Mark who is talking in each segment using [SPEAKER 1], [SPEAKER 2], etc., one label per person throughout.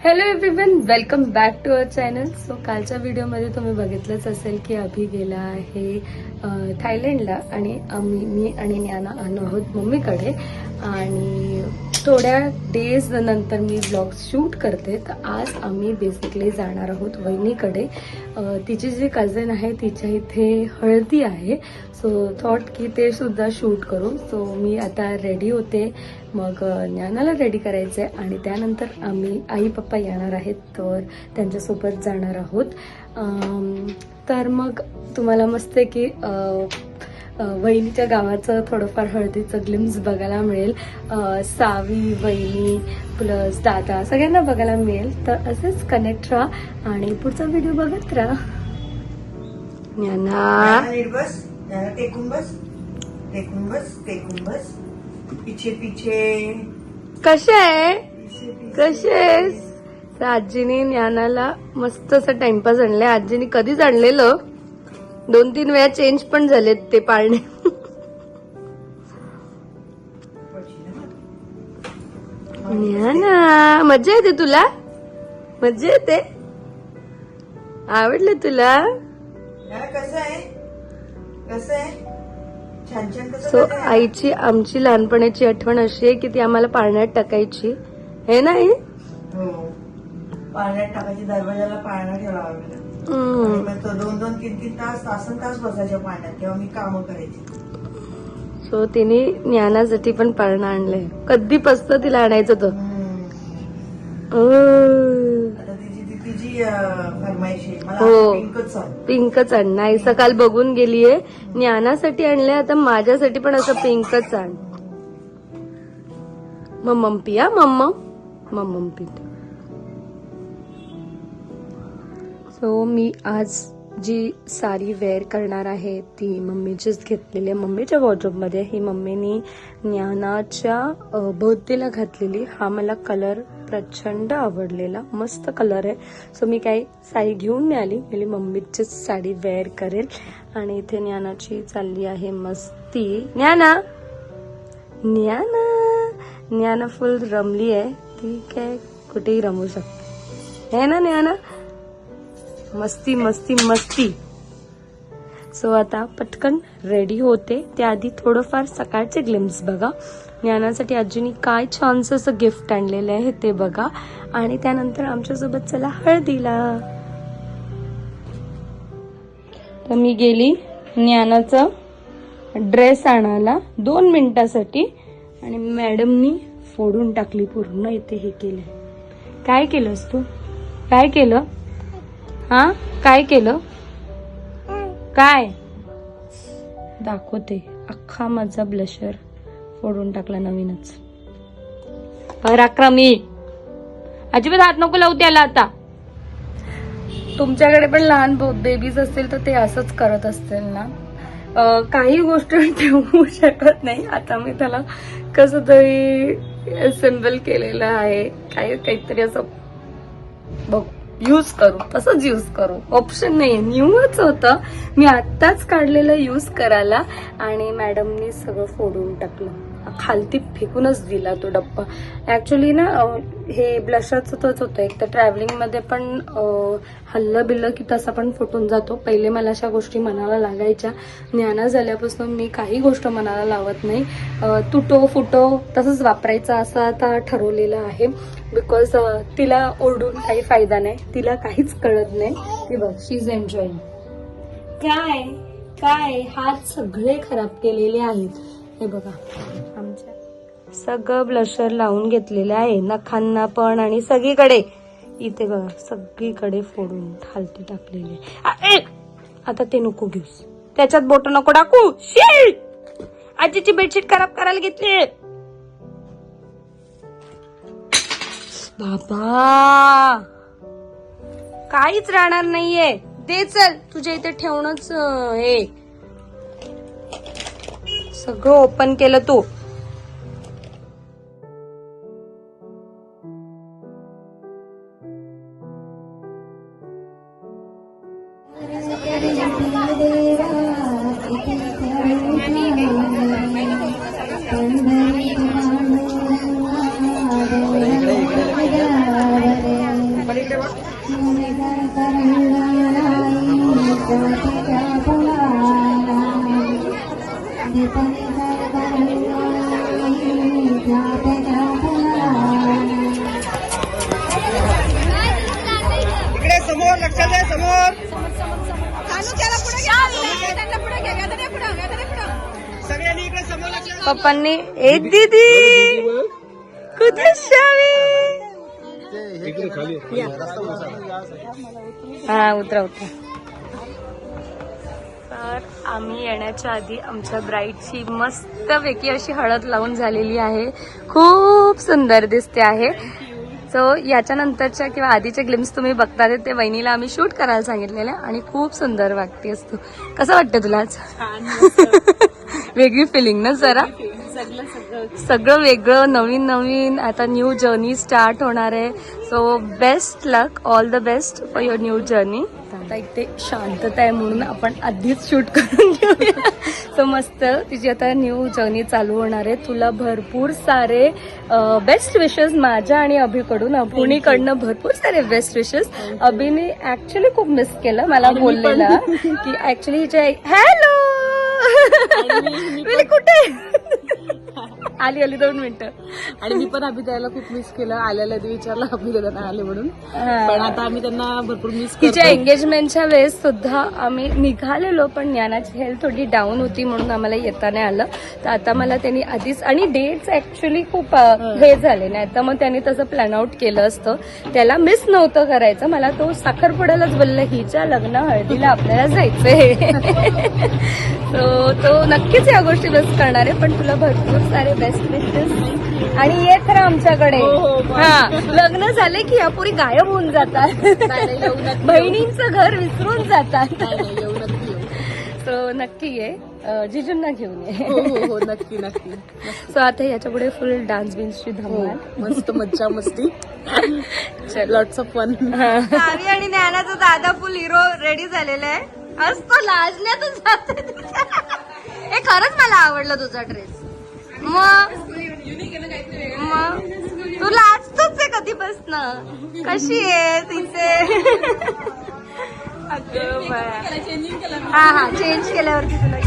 [SPEAKER 1] hello everyone welcome back to our channel so कालच्या व्हिडिओमध्ये तुम्ही बघितलंच असेल की अभि गेला आहे थायलंडला आणि आम्ही मी आणि ज्ञाना आलो आहोत मम्मीकडे. आणि थोड्या डेज नंतर मी ब्लॉग शूट करते. तर आज आम्ही बेसिकली जाणार आहोत वहिनीकडे. तिची जी कझन आहे तिच्या इथे हळदी आहे. सो थॉट की ते सुद्धा शूट करू. सो मी आता रेडी होते. मग ज्ञानाला रेडी करायचं आहे आणि त्यानंतर आम्ही आई पप्पा येणार आहेत. तर त्यांच्यासोबत जाणार आहोत. तर मग तुम्हाला मस्त आहे की वहिनीच्या गावाचं थोडंफार हळदीचं ग्लिम्स बघायला मिळेल. सावी वहिनी प्लस दादा सगळ्यांना बघायला मिळेल. तर असेच कनेक्ट राहा आणि पुढचा व्हिडिओ बघत राहा.
[SPEAKER 2] पीछे पीछे.
[SPEAKER 1] कसे आहे? कसे आहेस? तर आजीने ज्ञानाला मस्त असं टाइमपास आणलंय. आजीने कधीच आणलेलं. दोन तीन वेळा चेंज पण झालेत ते पाळणे. ज्ञाना मजा येते तुला? मजा येते. आवडलं तुला?
[SPEAKER 2] कसं आहे? कसं आहे?
[SPEAKER 1] सो? आईची आमची लहानपणाची आठवण अशी आहे की ती आम्हाला पाळण्यात टाकायची. हे नाही
[SPEAKER 2] हो. पाण्यात टाकायची दरवाजाला पाळणा ठेवावा आणि मग तो दोन दोन तीन तीन तास तासन तास बसायच्या पाण्यात तेव्हा मी कामं करायची.
[SPEAKER 1] सो तिने ज्ञानासाठी पण पाळणं आणलंय. कधी पसत तिला आणायचं होतं
[SPEAKER 2] हम्म.
[SPEAKER 1] अं,
[SPEAKER 2] आता तिची ती तिची अं, फरमाईश आहे. मला
[SPEAKER 1] हो.
[SPEAKER 2] पिंकच सांग
[SPEAKER 1] पिंकच आण. नाही सकाळ बघून गेलीये. ज्ञानासाठी आणलंय आता माझ्यासाठी पण असं पिंकच आण. मम्मम पिया मम्म मम्मम सो मी आज जी साडी वेअर करणार आहे ती मम्मीचीच घेतलेली आहे. मम्मीच्या वॉर्ड्रोबमध्ये ही मम्मीनी ज्ञानाच्या बर्थडेला घातलेली. हा मला कलर प्रचंड आवडलेला. मस्त कलर आहे. सो मी काही साडी घेऊन मिळाली मी मम्मीचीच साडी वेअर करेल. आणि इथे ज्ञानाची चालली आहे मस्ती. ज्ञाना! ज्ञाना! ज्ञाना फुल रमली आहे. ती काय कुठेही रमू शकते. है ना ज्ञाना? मस्ती मस्ती मस्ती. सो आता पटकन रेडी होते. त्याआधी थोडंफार सकाळचे ग्लिम्स बघा. ज्ञानासाठी आजीनी काय छानसं असं गिफ्ट आणलेलं आहे ते बघा. आणि त्यानंतर आमच्यासोबत चला हळदीला. तर मी गेली ज्ञानाचा ड्रेस आणायला दोन मिनिटासाठी. आणि मॅडमनी फोडून टाकली पूर्ण इथे हे केलं. काय केलंस तू? काय केलं? हा? काय केलं? काय? दाखवते. अख्खा माझा ब्लशर फोडून टाकला नवीनच. पराक्रमी. अजिबात हात नको लावू त्याला आता. तुमच्याकडे पण लहान बेबीज असतील तर ते असंच करत असतील ना? काही गोष्ट ठेवू शकत नाही. आता मी त्याला कसं तरी असेंबल केलेलं आहे. काही काहीतरी असं बघ. यूज करू. तसंच यूज करू. ऑप्शन नाही न्यूच होतं. मी आत्ताच काढलेलं यूज करायला आणि मॅडमनी सगळं फोडून टाकलं. खालती फेकूनच दिला तो डब्बा. ऍक्च्युली ना हे ब्लशरचं तोच होतं. एक तर ट्रॅव्हलिंगमध्ये पण हल्लं बिल्लं की तसा पण फुटून जातो. पहिले मला अशा गोष्टी मनाला लागायच्या. ज्ञाना झाल्यापासून मी काही गोष्ट मनाला लावत नाही. तुटो फुटो तसंच वापरायचं असं आता ठरवलेलं आहे. बिकॉज तिला ओरडून काही फायदा नाही. तिला काहीच कळत नाही. ती बघ शी इज एन्जॉईंग काय? काय? हात सगळे खराब केलेले आहेत. हे बघा. सगळं ब्लशर लावून घेतलेलं आहे. नखांना पण आणि सगळीकडे. इथे बघा सगळीकडे फोडून खालती टाकलेले आहे. ए! आता ते नको घेऊस. त्याच्यात बोट नको टाकू. शी आजीची बेडशीट खराब करायला घेतली बाबा! काहीच राहणार नाहीये. दे चल तुझ्या इथे ठेवणंच हे सगळं ओपन केलं तू.
[SPEAKER 3] इकडे समोर लक्षात आहे समोर. सगळ्यांनी इकडे समोर.
[SPEAKER 1] पप्पांनी ए दीदी! कुठे शावी? हा उतरा उतरा. तर आम्ही येण्याच्या आधी आमच्या ब्राईडची मस्तपैकी अशी हळद लावून झालेली आहे. खूप सुंदर दिसते आहे. सो याच्यानंतरच्या किंवा आधीचे ग्लिम्स तुम्ही बघता ते ते वहिनीला आम्ही शूट करायला सांगितलेले आणि खूप सुंदर वाटते असतो कसं वाटतं तुला आज? वेगळी फिलिंग ना जरा. सगळं वेगळं नवीन नवीन. आता न्यू जर्नी स्टार्ट होणार आहे. So best luck all the best for your new journey आता इथे शांतता आहे म्हणून आपण आधीच शूट करून घेऊया. सो मस्त. तिची आता न्यू जर्नी चालू होणार आहे. तुला भरपूर सारे बेस्ट विशेस माझ्या आणि अभिकडून. अपुणीकडनं भरपूर सारे बेस्ट विशेस अभिने ऍक्च्युली खूप मिस केलं मला बोललेला. की ऍक्च्युली जे हॅलो कुठे? आली आली दोन मिनिटं.
[SPEAKER 4] आणि मी पण अभि द्यायला खूप मिस केलं. आल्याला आधी विचारलं अभि दादा आले म्हणून. पण आता आम्ही त्यांना भरपूर मिस
[SPEAKER 1] तिच्या एंगेजमेंटच्या वेळेस सुद्धा आम्ही निघालेलो पण ज्ञानाची हेल्थ थोडी डाऊन होती म्हणून आम्हाला येता नाही आलं. तर आता मला त्यांनी आधीच आणि डेट्स ऍक्च्युली खूप हे. झाले. नाही तर मग त्यांनी तसं प्लॅन आउट केलं असतं. त्याला मिस नव्हतं करायचं. मला तो साखरपुड्यालाच बोलला हिच्या लग्न हळदीला आपल्याला जायचंय. सो तो नक्कीच या गोष्टी मिस करणार आहे पण तुला भरपूर सारे बेस्ट आणि ये खरं आमच्याकडे. हा लग्न झाले की यापुरी गायब होऊन जातात. बहिणींचं घर विसरून जातात. सो नक्की ये. जिजूंना घेऊन ये.
[SPEAKER 4] हो हो हो नक्की नक्की
[SPEAKER 1] सो आता याच्यापुढे फुल डान्स बिन्सची
[SPEAKER 4] हो
[SPEAKER 1] धमाल.
[SPEAKER 4] मस्त मज्जा मस्ती. लॉट्स ऑफ फन
[SPEAKER 1] सावी आणि ज्ञानाचा दादा फुल हिरो रेडी झालेला आहे. आज तो लाजण्यातच जाते हे खरंच मला आवडलं तुझा ड्रेस मग? मग? तू लाजतोच आहे कधीपासनं? कशी आहे बाया. हा हा चेंज केल्यावरती तुला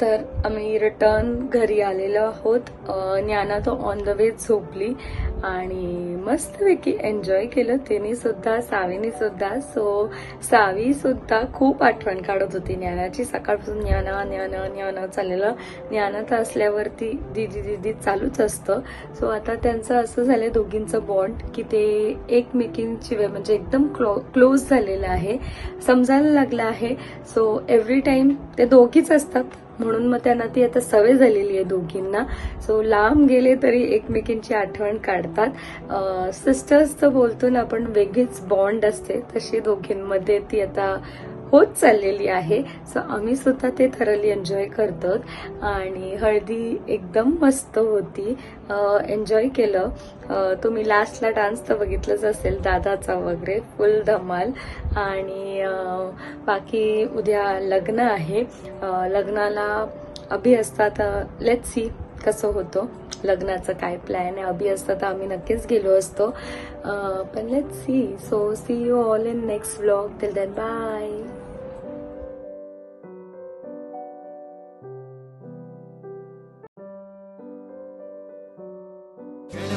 [SPEAKER 1] तर आम्ही रिटर्न घरी आलेलो आहोत. ज्ञाना तो ऑन द वे झोपली आणि मस्तपैकी एन्जॉय केलं. तिने सुद्धा सावीने सुद्धा. सो सावी सुद्धा खूप आठवण काढत होती ज्ञानाची. सकाळपासून ज्ञाना ज्ञाना ज्ञाना चाललेलं. ज्ञानात असल्यावरती दिदी दिदी चालूच असतं. सो आता त्यांचं असं झालं दोघींचं बॉन्ड की ते एकमेकींची वे- म्हणजे एकदम क्लो क्लोज झालेलं आहे. समजायला लागलं आहे. सो एव्हरी टाइम ते दोघीच असतात. म्हणून मग त्यांना ती आता सवय झालेली आहे दोघींना. सो लांब गेले तरी एकमेकींची आठवण काढतात. सिस्टर्स तर बोलतो ना आपण वेगळीच बॉन्ड असते. तशी दोघींमध्ये ती आता होत चाललेली आहे. सो आम्ही सुद्धा ते थरली एन्जॉय करतो आणि हळदी एकदम मस्त होती. एन्जॉय केलं. तुम्ही लास्टला डान्स तर बघितलंच असेल दादाचा वगैरे फुल धमाल. आणि बाकी उद्या लग्न आहे. लग्नाला अभि असतात. लेट सी कसं होतं. लग्नाचं काय प्लॅन आहे. अभि असतं तर आम्ही नक्कीच गेलो असतो. पण let see so see you all in next blog till then bye